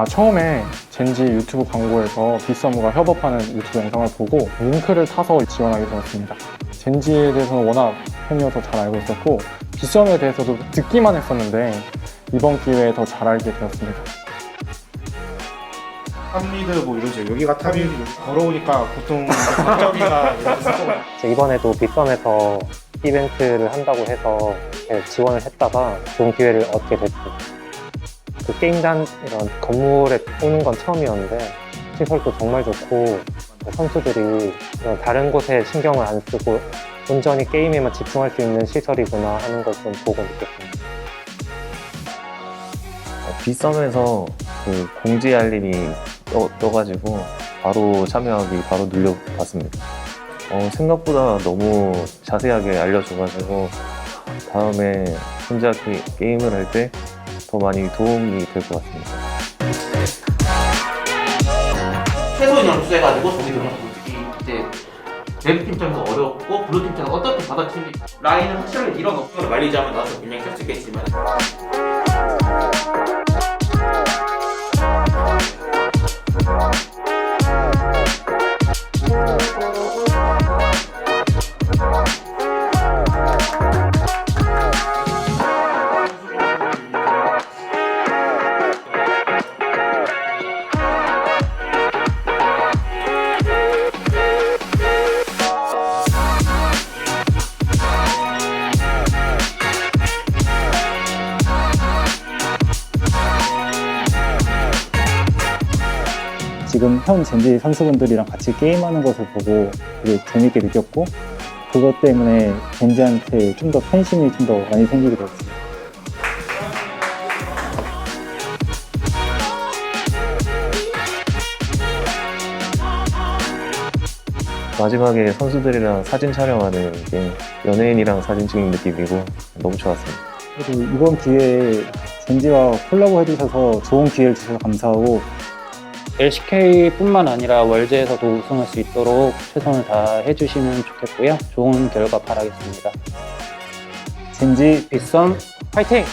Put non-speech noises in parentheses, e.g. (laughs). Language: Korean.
아 처음에 젠지 유튜브 광고에서 빗썸과 협업하는 유튜브 영상을 보고 링크를 타서 지원하게 되었습니다. 젠지에 대해서는 워낙 팬이어서 잘 알고 있었고 빗썸에 대해서도 듣기만 했었는데 이번 기회에 더 잘 알게 되었습니다. 탑리드 뭐 이런 식으로 여기가 탑이 더러우니까 보통 갑자기가 (laughs) 이번에도 빗썸에서 이벤트를 한다고 해서 지원을 했다가 좋은 기회를 얻게 됐고 그 게임단 이런 건물에 오는 건 처음이었는데 시설도 정말 좋고 선수들이 이런 다른 곳에 신경을 안 쓰고 온전히 게임에만 집중할 수 있는 시설이구나 하는 걸 좀 보고 느꼈습니다. 빗썸에서 그 공지 알림이 떠, 떠가지고 바로 참여하기 바로 눌려봤습니다. 어, 생각보다 너무 자세하게 알려줘가지고 다음에 혼자 게, 게임을 할 때 더 많이 도움이 될 것 같습니다. 최소 연수해가지고 저기 들어가서 솔직히 이제 레드팀 입장에서 어렵고 블루팀 입장에서 어떻게 받아치는지 라인을 확실하게 밀어넣고 말리자면 나도 굉장히 할 수 있겠지만 지금 현 젠지 선수분들이랑 같이 게임하는 것을 보고 되게 재밌게 느꼈고 그것 때문에 젠지한테 좀 더 팬심이 좀 더 많이 생기게 되었어요. 마지막에 선수들이랑 사진 촬영하는 게 연예인이랑 사진 찍는 느낌이고 너무 좋았습니다. 그래도 이번 기회에 젠지와 콜라보 해주셔서 좋은 기회를 주셔서 감사하고 LCK뿐만 아니라 월드에서도 우승할 수 있도록 최선을 다해 주시면 좋겠고요. 좋은 결과 바라겠습니다. 젠지 빗썸 화이팅!